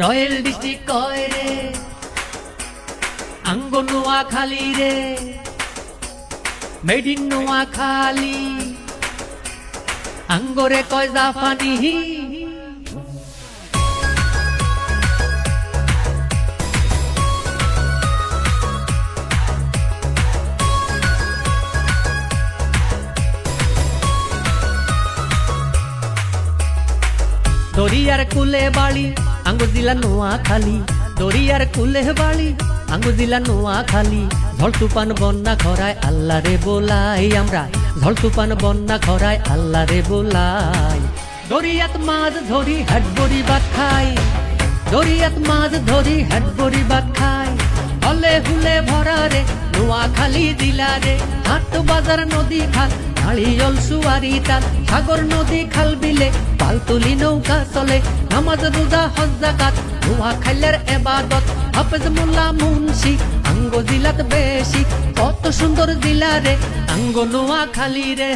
Royal district কয় রে? নোয়া খালি রে। মেড ইন নোয়া খালি আঙ্গরে কয় জাফানি দরিয়ার কুলে বাড়ি আঙ্গু দিলা নোয়া খালি, দরিয়ার কুলে বাড়ি আঙ্গু দিলা নোয়া খালি, ঝড় তুফান বন্যা খরায় আল্লাহ রে বোলাই আমরা। ঝড় তুফান বন্যা খরায় আল্লাহ রে বোলাই। দরিয়াত মাছ ধরি, হাট বড়ি ভাত খাই। দরিয়াত মাছ ধরি, হাট বড়ি ভাত খাই। হলে হুলে ভরা রে, নোয়া খালি দিলা রে। হাট বাজার নদী খাল নাড়িয়ল সুয়ারি তাল সাগর নদী খাল বিলে পালতুলি নৌকা চলে, নামাজ রোজা, হজ, জাকাত নোয়া খাইলার এবাদত, হাফেজ মোল্লা মুন্সি, আঙ্গ জিলাত বেশি, কত সুন্দর জিলা রে, আঙ্গ নোয়া খালি রে।